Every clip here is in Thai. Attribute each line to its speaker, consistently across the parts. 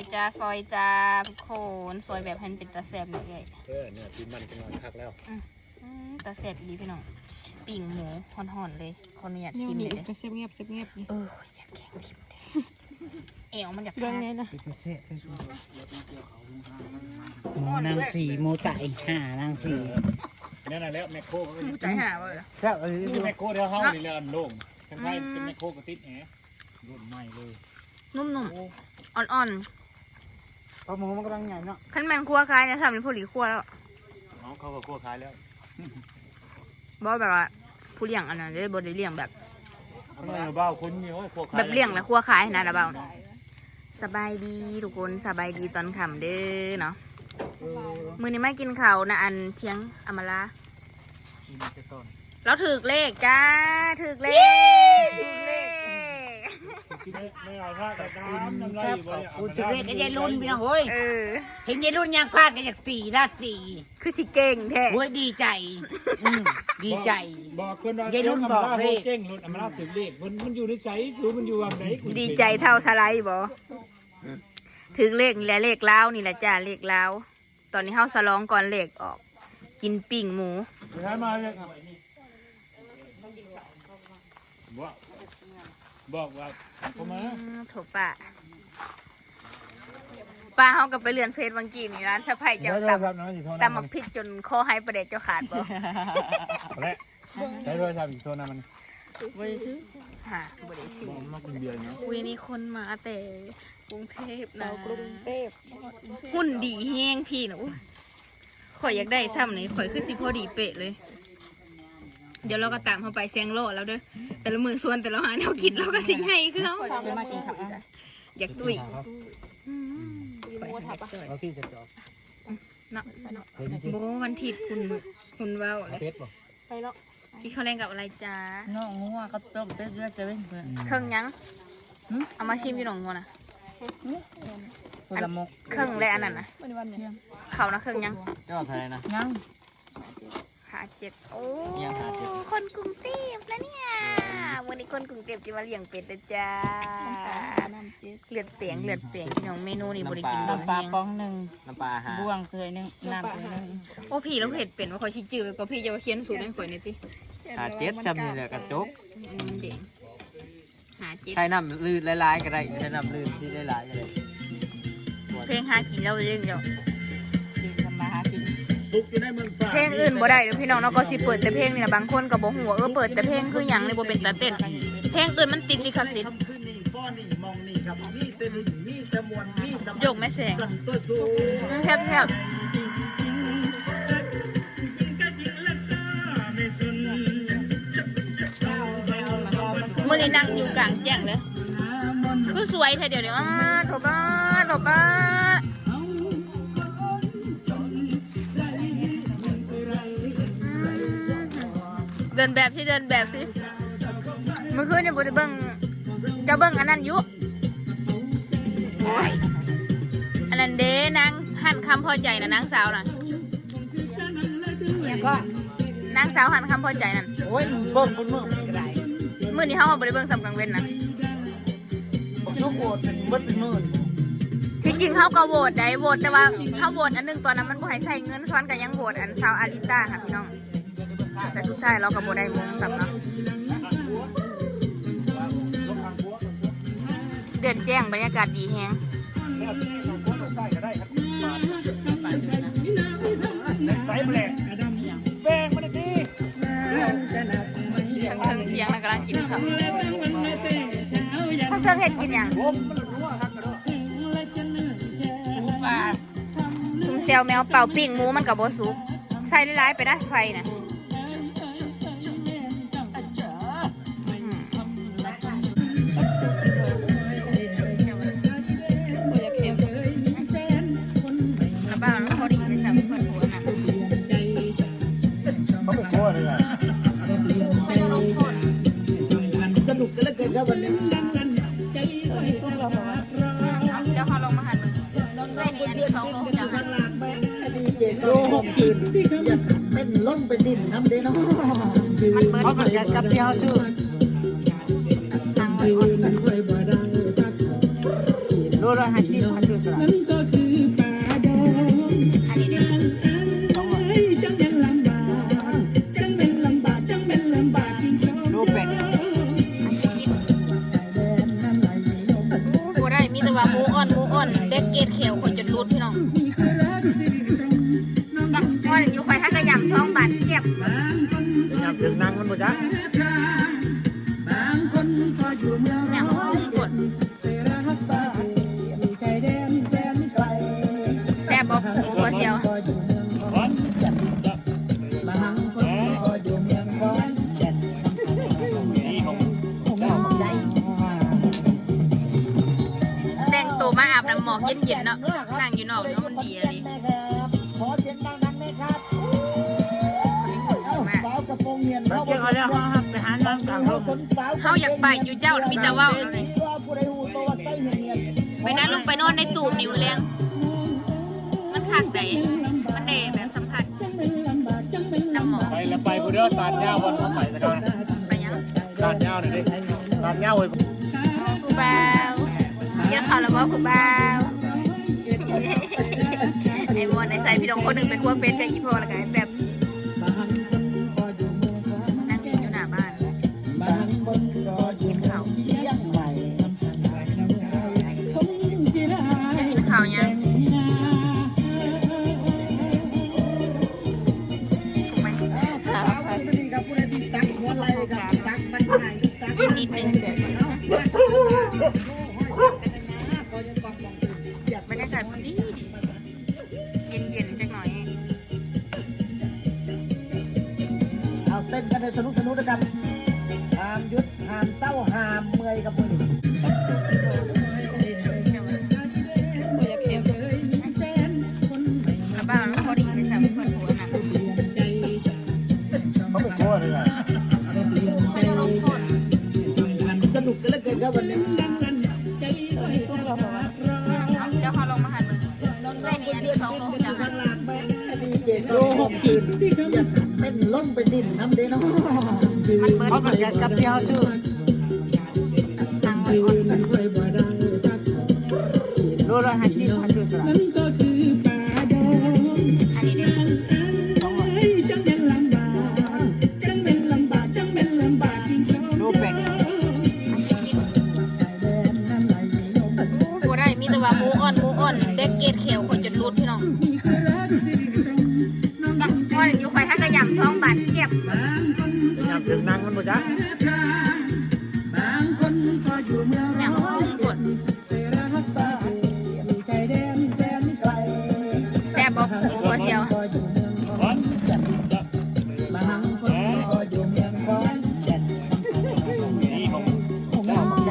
Speaker 1: อยจ้าซอยจ้าทุกคนซอยแบบให้มันเป็นตาแซ่บเลยเอ้ย
Speaker 2: เออเนี่ยที่มันกำลังคักแล้ว
Speaker 1: อืมตาแซ่บดีพี่น้องปิ่งหมูห่อนๆเลยขออนุญาต
Speaker 3: เนี่ย
Speaker 1: ชิม
Speaker 3: มี
Speaker 1: เลยเด้อ
Speaker 3: จะเสียบเงียบเสียบเงียบนี่
Speaker 1: เอออยากแข่งชิมเลยเอวมันอยาก
Speaker 3: เรื่อง
Speaker 1: ขาด
Speaker 3: ไงนะ
Speaker 4: เป็นเสะหมูนางสีหมูไต่ห่านางสี
Speaker 2: นั่นน่ะแล้วแมคโครก็
Speaker 1: ใจหาเว้ย
Speaker 4: แล้วเออ
Speaker 2: คือแมคโครเดี๋ยวเฮานี่แล้วอันโล่งทั้งไทยเป็นแมคโครก็ติดแหรุ่นใหม่เลย
Speaker 1: นุ่มๆอ่อน
Speaker 4: เพราะหมูมันกำลังใหญ่เนาะ
Speaker 1: ๆขั้นแมนคั่วคล้ายเนี่ยทำเป็นผู้หลีคั่วแล้ว
Speaker 2: น้องเขาก็คั่วขายแล้ว
Speaker 1: บอกแบบว่าผู้เลี้ยงอันนั้นได้บได้เลี้ยงแบบ
Speaker 2: ทำไมเบ้าคุณนี่โอ้ยคั่วขาย
Speaker 1: แบบเลี้ยงแล้วคั่วคล้ายนะระเบาสบายดีทุกคนสบายดีตอนค่ำเด้อเนาะมื้อนี้ไม่กินข้าวนะอันเที่ยงอำมาลา
Speaker 2: กินแค่ต้น
Speaker 1: เราถือเลขจ้าถือเลข
Speaker 4: ครับ
Speaker 2: อยู่บ่
Speaker 4: ขอบ
Speaker 2: เนี่ย
Speaker 4: คุณสิเล็กก็ยายรุ่นพี่น้องเฮ้ย
Speaker 1: เออ
Speaker 4: เห็นยายรุ่นยังพลาดก็อยากตีละตี
Speaker 1: คือสิเก่งแท้
Speaker 4: โอ้ยดีใจอืมดีใจ
Speaker 2: บอกคนว่ายา
Speaker 4: ยรุ่นบอกเลข
Speaker 2: เจ้งรุ่นอำนาจถึงเลขมันมันอยู่ในใจสูงมันอยู่วางไหนคุณ
Speaker 1: ดีใจเท่าสไลด์บอถึงเลขนี่แหละเลขเล้าวนี่แหละจ้าเลขเล้าวตอนนี้เฮาสลองก่อนเลขออก กินปิ่งหมู
Speaker 2: สุดท้ายมาเลยบอกบอกว่าเขามา
Speaker 1: อืม โถป้าป้าเฮากับไปเรือนเฟซบางกีนี่ร้านสะพาย
Speaker 2: เดี๋ย
Speaker 1: เจ้าว
Speaker 2: โทร
Speaker 1: ตำ
Speaker 2: ศัพท์น้องสิโทร
Speaker 1: ตำมักพริกจนคอหายประเดะเจ้าขาดบ่
Speaker 2: และใช้โทรศัพท์อีกโทรนะมัน
Speaker 1: บ่ได้ซื้อฮะบ่ได้ซื้อ
Speaker 2: มากินเบียร์เนาะ
Speaker 1: อุ้ยนี่คนมาแต่กรุงเทพนะ
Speaker 3: กรุงเทพ
Speaker 1: หุ่นดีแห้งพี่นะอุ๊ยข่อยอยากได้ซ้ำนี่ข่อยคือสิพอดีเป๊ะเลย เดี๋ยวเราก็ตามเขาไปแซงโลดแล้วเด้อแต่ละมือส่วนแต่ละหาแนวคิดเราก็สิให้คือเขา
Speaker 3: ไปมากินข้าวอีก
Speaker 1: อยากตุ้ย
Speaker 2: เราที่จะจอบ
Speaker 1: เนาะโบวันทิดคุณคุณเว้าเลย
Speaker 2: เพชรป่ะ
Speaker 3: ไปเนาะ
Speaker 1: ที่เขาเล่นกับอะไรจ้า
Speaker 4: น้องงัวก็ต้มเป็ดเลือดจะเป็นเพื่อน
Speaker 1: เครื่องยังเอามาชิมพี่หนองงัวนะ
Speaker 4: คนละมก
Speaker 1: เครื่องและอันนั้นนะ
Speaker 3: วันนี้วันเนี่ย
Speaker 1: เขานะเครื่องยัง
Speaker 2: เจ้าไทยนะ
Speaker 4: ยัง
Speaker 1: หาเจ็ดโอ้
Speaker 2: ยังหาเจ็ด
Speaker 1: คนกรุงเทพนะเนี่ยวันนี้คนกรุงเทพจะมาเลี้ยงเป็ดนะจ้า
Speaker 3: น้ำจืด
Speaker 1: เลือดเปียงเลือดเปียงพี่น้องเมนูนี่บริกินโดน
Speaker 4: ปลา
Speaker 1: แห้ง
Speaker 4: ป้องหนึ่ง
Speaker 2: น้ำปลาหา
Speaker 4: บ่วงเคยหนึ่งน้ำเคยหนึ่ง
Speaker 1: โอ้พี่เราเห็ดเป็นว่าคอยชิจืดก็พี่จะมาเขียนสูตรให้ข่อยหน่อยสิ
Speaker 5: หาเจ็ดซ้ำนี่แหละกระจก
Speaker 1: อืมเด็กหาเจ็ด
Speaker 5: ใช้น้ำลื่นหลายๆก็ได้ใช้น้ำลื่นที่หลายๆก็ได้
Speaker 1: เพลงหากินเราเรื่องเดียว
Speaker 4: กินกันมาหา
Speaker 2: บุกอยู่ในเมืองป่า
Speaker 1: เพลงอื่นบ่ได้เด้อพี่น้องเนาะก็สิเปิดแต่เพลงนี่นะบางคนก็บ่ฮู้ว่าเออเปิดแต่เพลงคือหยังเลยบ่เป็นตาเต้นเพลงอื่นมันติดลิขสิทธิ์
Speaker 2: ขึ้นนี่ป้อนนี่มองนี่ครับนี่เต็มนี่ตะมวนนี่ตะ
Speaker 1: โยกแม่แสง
Speaker 2: ตัวสูง
Speaker 1: แทบแทบมื้อนี้นั่งอยู่กลางแจ้งเลยคือสวยแท้เดี๋ยวนี้อ้าโถบ้าโถบ้าเดินแบบสิเดินแบบสิเมื่อคืนเนี่ยบุได้เบิ้งเจะเบิ้งอันนั้นอยุโอ้ยอันนั้นเด้นางหันคำพอใจนะนางสาวน่ะ
Speaker 4: เนี่ยก็
Speaker 1: นางสาวหันคำพอใจนั่น
Speaker 4: โอ้ยเบิ่งบนมือมันก็ได้
Speaker 1: มื่อนี้เขามาบุได้เบิ้งสำกังเว้นนะ
Speaker 4: ผมสู้โกรธเบิดเป็นหมื่น
Speaker 1: ที่จริงเขาก็โหวตได้โหวตแต่ว่าเขาโหวตอันหนึงตอนนั้นมันบ่ให้ใส่เงินซ้อนกันยังโหวตอันสาวอาริต้าค่ะพี่น้อง แต่สุดท้ายเราก็บ่ได้มงสำเนาะเดือนแจ้งบรรยากาศดีแฮง
Speaker 2: ใส่ก็ได้ครับใส่แปลกแป้งมันดี
Speaker 1: ทั้งเทียงแล้วกำลังกินข้าวทั้งเทิงเห็ดกินอย่าง
Speaker 2: ผมมันรู้ว่
Speaker 1: มเซลแมวเป่าปิ้งหมูมันกับโบสุกใส่ร้ายๆไปได้ไฟนะ
Speaker 2: ยื
Speaker 4: นเป็นล้นเป็นดินน้ำเด้เนาะ
Speaker 1: มันเบิร์
Speaker 4: เพราะ
Speaker 1: ด
Speaker 4: มันกับกับที่เขาชื่อ
Speaker 1: ทางอ่อน
Speaker 5: โลละห้าสิบพันซื้อตลาด
Speaker 1: อันนี้เด้อ
Speaker 5: โลเป็ด
Speaker 1: บ่ได้มีแต่ว่าหมูอ่อนหมูอ่อนเด็กเกตเขียว ง
Speaker 2: นางมันบ่จ๊ะ
Speaker 1: ยำกดแซ่บบ่หมูหัวเสียว
Speaker 2: วัด
Speaker 4: บางคนก็อยู่เมืองขอนแก่น
Speaker 2: นี่ของ
Speaker 4: ใจ
Speaker 1: แต่งตัวมาอาบน้ำหมอกเย็นๆเนาะนั่งอยู่นอกเนาะมันดีอะดิ
Speaker 4: โปรงเงียน
Speaker 5: มันเกี่ยวกับเรื่องห้องครับไปหาน้ำกลางร่ม
Speaker 1: เฮาอยากไปอยู่เจ้ามีแต่เว้าเลย
Speaker 4: ผู้ใดหูตัวใส่เงียน
Speaker 1: ไปนั้นลงไปนอนในตูบนิ้วแรงมันคักไดมันได้แบบสัมผัสน้ำหมอก
Speaker 2: ไปแล้วไปผู้เด้อตาดยาววันไปตะกัน
Speaker 1: ไปยัง
Speaker 2: ตาดยาวหน่อยดิตาดยาวไว้
Speaker 1: ผู้บ่าวเยอะเขาแล้วบ่ผู้บ่าวไอ้มวนไอ้ใส่พี่น้องคนหนึ่งเป็นหัวเป็นกับอีพ่อแล้วก็ไอ้แบบ
Speaker 4: กคืนอย่าเต้นล้มไปดินทำเด้เนาะ
Speaker 1: มันเบิด
Speaker 5: เพราะมันกับกับที่เขาซื้อ
Speaker 1: ตังค์อ่อน
Speaker 5: โลละห้าสิบพันซื้อตลาด
Speaker 1: อันนี้เด้อ
Speaker 5: โลเป็ด
Speaker 1: บ่ได้มีแต่ว่าหมูอ่อนหมูอ่อนเด็กเกตเขียวคนจนรุดพี่น้อง
Speaker 2: จ๊ะ
Speaker 1: ยำกดแซ่บบ่หมูหัวเสียว
Speaker 2: วัด
Speaker 4: บางคนก็อยู่เมืองขอนแก่น
Speaker 2: นี่ของ
Speaker 4: ใจ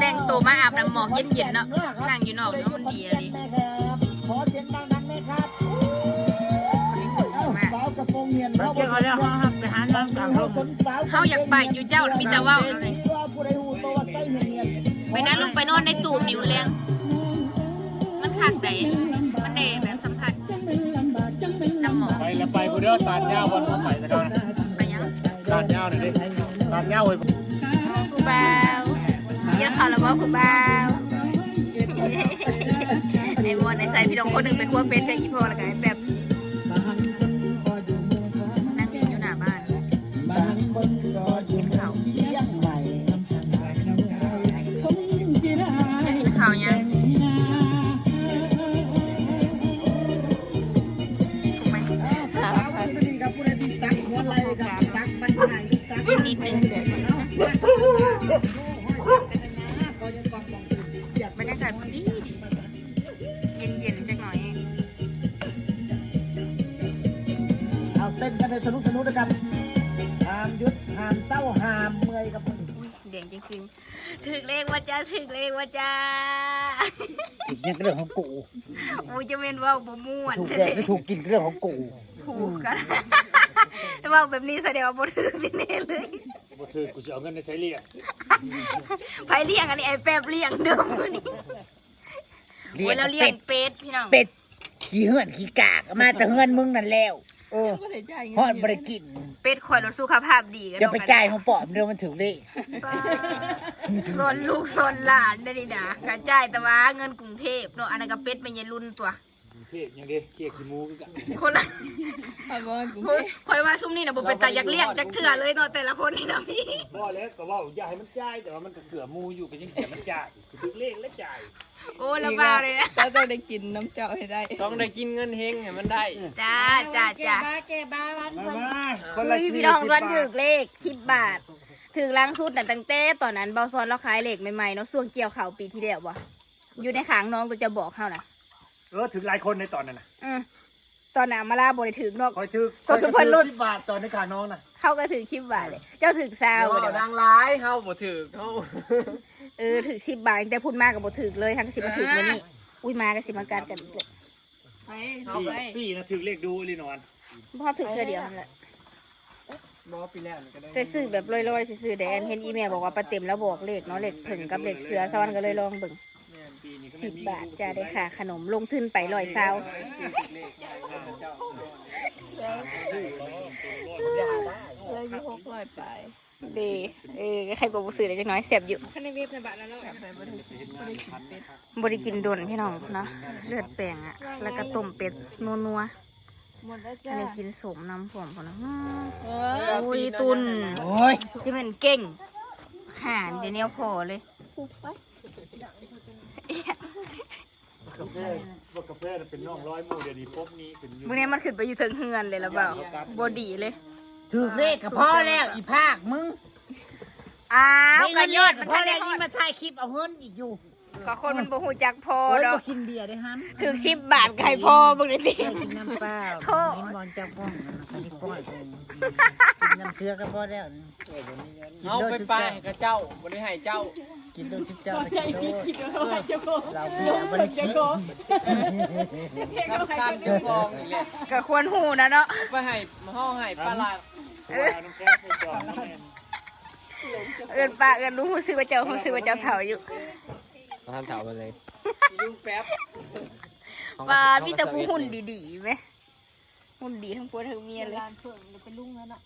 Speaker 1: แต่งตัวมาอาบน้ำหมอกเย็นๆเนาะนั่งอยู่นอกเนาะมันดีอะดิ
Speaker 4: เฮา
Speaker 1: อยากไปอยู่เจ้ามีแต่เว้าเลย
Speaker 4: ผู้ใดหูตัวใส่เงียน
Speaker 1: ไปนั้นลงไปนอนในตูบนิ้วแรงมันคักไดมันได้แบบสัมผัสน้ำหมอก
Speaker 2: ไปแล้วไปผู้เด้อตาดยาววันไปตะกัน
Speaker 1: ไปยัง
Speaker 2: ตาดยาวหน่อยดิตาดยาวไว้
Speaker 1: ผู้บ่าวเยอะเขาแล้วบ่ผู้บ่าวไอ้มวนไอ้ใส่พี่น้องคนหนึ่งเป็นหัวเป็นกับอีพ่อแล้วก็ไอ้แบบ
Speaker 4: บ
Speaker 1: จะกินข้าวยังสุกไหม
Speaker 4: ดีกับผู้ใดที่ซักหัวไหล่กับซักบันไดซัก
Speaker 1: อีกนิดนึงบรรยากาศมันดีดีเย็นเย็นๆจักหน่อย
Speaker 4: เอาเต้นกันให้สนุกสนุกด้วยกันห้ามหยุดห้ มือ
Speaker 1: เด่นจริงๆถึกเลขว่าจ้าถึกเลขว่าจ้า
Speaker 5: อีกอย่างเรื่องของกู
Speaker 1: โอ้ยจะเป็นเว่าบ่ม่วน
Speaker 5: ถูกแดกไม่ถูกกินเรื่องของกู
Speaker 1: ถูกกันแต่ว่าแบบนี้แสดงว่าบ่ถือพี่เน่เลย
Speaker 2: บ่ถือกูจะเอาเงินในใช้เรียก
Speaker 1: ไผเลี้ยงอันนี้ไอ้แป๊บเลี้ยงเดิมมื้อนี้โอ้ยแล้วเลี้ยงเป็ดพี่น้อง
Speaker 5: เป็ดขี้เหือนขี้กากมาแต่เฮือนมึงนั่นแล้ว เออ
Speaker 3: ไม่ได้จ่ายเงิน
Speaker 5: ฮอดบ่ได้กิน
Speaker 1: เป็ดข่อยรถสุขภาพดีกัน
Speaker 5: จะไปจ่ายของปอบเดี๋ยวมันถึงเลข
Speaker 1: สนลูกสนหลานได้ดีนะกระจ่ายแต่ว่าเงินกรุงเทพเนาะอันนั้นก็เป็ดเป็นยายรุ่นตัว
Speaker 2: เค้กยังเด้เค้กขี้หมูคือกัน
Speaker 1: คนละ
Speaker 3: เอาบ่กู
Speaker 1: เฮ้ยข่อยว่าซุ่มนี่นะบ่เป็นตาอยากเลี้ยงจักเถื่อเลยเนาะแต่ละคนนี่นะพี่
Speaker 2: บ่แล้วก็เว่าอย่าให้มันจ่ายแต่ว่ามันก็เกือหมูอยู่ก็ยังเสียมันจ่ายคือเลขและจ่าย
Speaker 1: โอ้ละบ้าเลยนะ
Speaker 3: เราต้องได้กินน้ำเจ้าให้ได้
Speaker 6: ต้องได้กินเงินเฮงให้มันได้
Speaker 1: จ้าจ้าจ้า
Speaker 2: มามา
Speaker 1: เฮ้ยพี่น้องตอนถือเลขสิบบาทถือล้างสุดแต่ตั้งแต่ตอนนั้นเบาซอนเราขายเลขใหม่ๆเนาะส่วงเกี่ยวข่าวปีที่แล้ววะอยู่ในขางน้องตัวจะบอกเขานะ
Speaker 2: เออถึงหลายคนในตอนนั้นน่ะ
Speaker 1: อืมตอนน่ะมาลาบริถือนอก
Speaker 2: คอยชื่อ
Speaker 1: ก็สุพรรณรุ่น
Speaker 2: สิบบาทตอนในขาน้องน่ะ
Speaker 1: เขาก็ถือสิบบาทเลย เจ้าถือซาว
Speaker 6: ว้า
Speaker 1: เดี๋ยว
Speaker 6: ดังร้ายเฮาบ่ถือเฮา
Speaker 1: เออถือสิบบาทแต่พูดมากกับบถือเลยทั้งสิบมาถือเลยนี่อุ้ยมากับสิมาการกันอีกเลย
Speaker 3: ไป
Speaker 2: พี่พี่นะถึงเลขดูเลยนอน
Speaker 1: พ่อถือแค่เดียวนั่นแหละ
Speaker 6: บ่ปีแล้วนี่ก็ได้
Speaker 1: แต่ซื้อแบบลอยๆซื้อๆแต่แอนเห็นอีเมลบอกว่าประเต็มแล้วบอกเลขเนาะเลขถึงกับเลขเสือสวรรค์ก็เลยลองเบิ่ง
Speaker 2: ปีนี้ก็
Speaker 1: สิ
Speaker 2: ไม่
Speaker 1: บ
Speaker 2: มี
Speaker 1: บาทจะได้ค่าขนมลงทุนไปลอยซาว
Speaker 3: เราอยู่หกร้อยไป
Speaker 1: ดีเออใครบอกซื้อได้จังน้อยเสียบอยู่
Speaker 3: ข้างในเว็บในบัตรแล้วเนาะไปบ่ได้บ่ได้กินเป็ด
Speaker 1: บริกินดนพี่น้องเนาะเลือดแป้งอะแล้วก็ต้มเป็ดนัวนัว
Speaker 3: หมดแล้ว
Speaker 1: ๆอั
Speaker 3: จ้าน
Speaker 1: นี้กินสมน้ำผมพอนะอืม
Speaker 3: เอ
Speaker 1: โอ้ยตุน
Speaker 5: โอ้ย
Speaker 1: จะเป็นเก่งหาเดี๋ยวนี้พอเลย
Speaker 2: กาแฟว่ากาแฟน่ะเป็นน้องร้อยหมูเดี๋ยวนี้พบนี้เป็นอยู่
Speaker 1: มื่อนี้มันขึ้นไปอยู่ถึงเฮือนเลยแล้วเปล่าบอดีเลย
Speaker 5: ถึงเลขกับพ่อแล้วอีภาคมึง
Speaker 1: อ้าว
Speaker 5: ได้
Speaker 1: ก
Speaker 5: เงิ
Speaker 1: ระ
Speaker 5: น
Speaker 1: ย
Speaker 5: เล
Speaker 1: อด
Speaker 5: ขกับพ่อ
Speaker 1: มันทัน
Speaker 5: แล้
Speaker 1: ได้
Speaker 5: ว
Speaker 1: ฮอ
Speaker 5: นี่
Speaker 1: ด
Speaker 5: มาถ่ายคลิปเอาเงินอีกอยู่
Speaker 1: ก็คนมันบ่หูจักพอ
Speaker 5: โอ้ย
Speaker 1: ดอ
Speaker 5: บ่
Speaker 1: ก
Speaker 5: กินเบียร์ได้ฮัน
Speaker 1: ถึงสิบบาทไก่พอบึงเลยสิ
Speaker 5: แค่กินน้ำเปล่า
Speaker 1: โทษ
Speaker 5: กิ นบอลเจ้าป้องอันนี้ป้อยเองกินน้ำเชื้อก็พอแล้วนี่กิน
Speaker 6: เอา
Speaker 5: โด
Speaker 6: ไป
Speaker 5: นทุก
Speaker 6: ไป
Speaker 5: เจ้า
Speaker 6: ให้กับเจ้าบ่ได้ให้เจ้า
Speaker 5: กินโดนทุกเจ้าไปกินโดนเราเบียร์บริกิน
Speaker 6: ทำการเก็บกองอีกแล้ว
Speaker 1: ก็ควรหูนะเนาะ
Speaker 6: ไปให้เฮาให้ปลาลา
Speaker 2: เพราะว่าน้ำแข็งไปจอดแล้วแม่น
Speaker 1: เอินปากเอินรู้หูซื้อว่าเจ้าหูซื้อว่าเจ้าเถาอยู่
Speaker 6: ทำเถาไปเลยลุงแป๊บ
Speaker 1: ปลาพี่แต่ผู้หุ่นดีๆไหม หุ่นดีทั้งผัวทั้งเมียเลย
Speaker 3: ร้านเพิ่งจะเป็นลุงแล้วเนาะ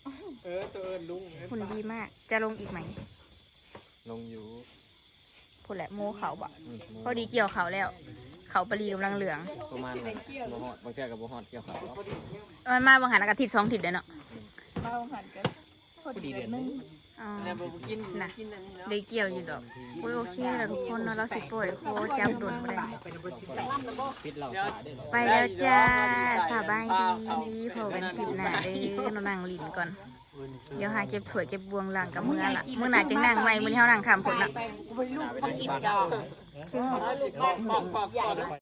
Speaker 6: เออตัวเอิ้นลุง
Speaker 1: หุ่นดีมาก จะลงอีกไหม
Speaker 6: ลงอยู่
Speaker 1: พูดแหละโมเขาบะ
Speaker 6: อืม
Speaker 1: พอดีเกี่ยวเขาแล้ว เขาปรีกำลังเหลือง
Speaker 6: ประมาณนั้นบ่ฮอดบางเทื่อก็บ่ฮอดเกี่ยวเขา
Speaker 1: มันมาบางหันอากาศทิศสองทิศเลยเนาะ
Speaker 3: มาหันกันพอดีเดือนนึง
Speaker 1: อ๋อ
Speaker 6: แล้วบ่กิน
Speaker 1: น่ะ
Speaker 6: กินอันนี้
Speaker 1: เลยเกี่ยวอยู่ดอกโอ้ยโอเคแล้วทุกคนเนาะเราสิปล่อยโคจับโดนไป
Speaker 6: ปิดเหล้าตาได้เหรอ
Speaker 1: ไปแล้วจ้าสบายดีพอกันคลิปหน้าเด้อเรานั่งลินก่อน เดี๋ยวหาเก็บถ้วยเก็บบวงล่างกับมือละมือหน้าจังนั่งใหม่มือนี้เฮานั่งคำผลละ
Speaker 6: ไปได้บ้าน
Speaker 1: จริงเหรอ
Speaker 6: ปอกปอกปอก